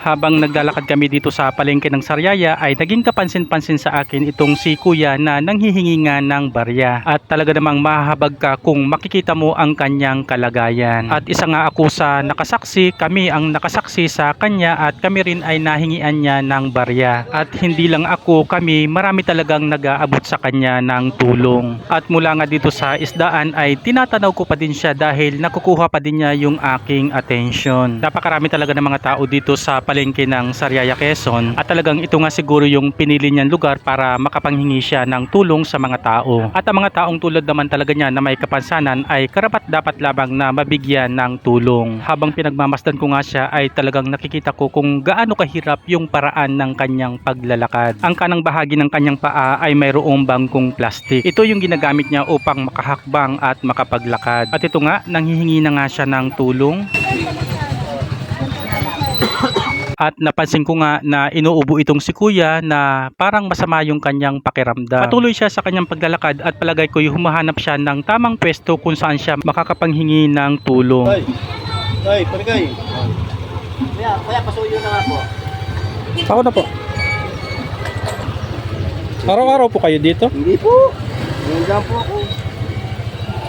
Habang naglalakad kami dito sa palengke ng Sariaya ay naging kapansin-pansin sa akin itong si Kuya na nanghihingi nga ng barya. At talaga namang mahahabag ka kung makikita mo ang kanyang kalagayan. At isa nga ako sa nakasaksi, kami ang nakasaksi sa kanya at kami rin ay nahingian niya ng barya. At hindi lang ako, kami marami talagang nag-aabot sa kanya ng tulong. At mula nga dito sa isdaan ay tinatanaw ko pa din siya dahil nakukuha pa din niya yung aking attention. Napakarami talaga ng mga tao dito sa palengke ng Sariaya Quezon at talagang ito nga siguro yung pinili niyang lugar para makapanghingi siya ng tulong sa mga tao. At ang mga taong tulad naman talaga niya na may kapansanan ay karapat dapat lamang na mabigyan ng tulong. Habang pinagmamasdan ko nga siya ay talagang nakikita ko kung gaano kahirap yung paraan ng kanyang paglalakad. Ang kanang bahagi ng kanyang paa ay mayroong bangkong plastic. Ito yung ginagamit niya upang makahakbang at makapaglakad. At ito nga, nanghihingi na nga siya ng tulong. At napansin ko nga na inuubo itong si kuya na parang masama yung kanyang pakiramdam. Patuloy siya sa kanyang paglalakad at palagay ko yung humahanap siya ng tamang pwesto kung saan siya makakapanghingi ng tulong. Ay, ay, paligay. Kuya, kuya, pasuyo na nga po. Ako na po. Araw-araw po kayo dito? Hindi po. Ngayon lang po ako.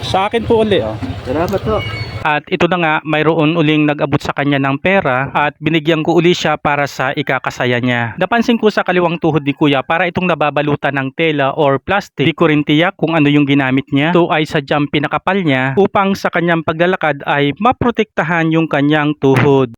Sa akin po uli. Oh. Salamat po. At ito na nga, mayroon uling nag-abot sa kanya ng pera at binigyan ko uli siya para sa ikakasaya niya. Napansin ko sa kaliwang tuhod ni kuya para itong nababalutan ng tela or plastic. Di ko rin tiyak kung ano yung ginamit niya. Ito ay sadyang pinakapal niya upang sa kanyang paglalakad ay maprotektahan yung kanyang tuhod.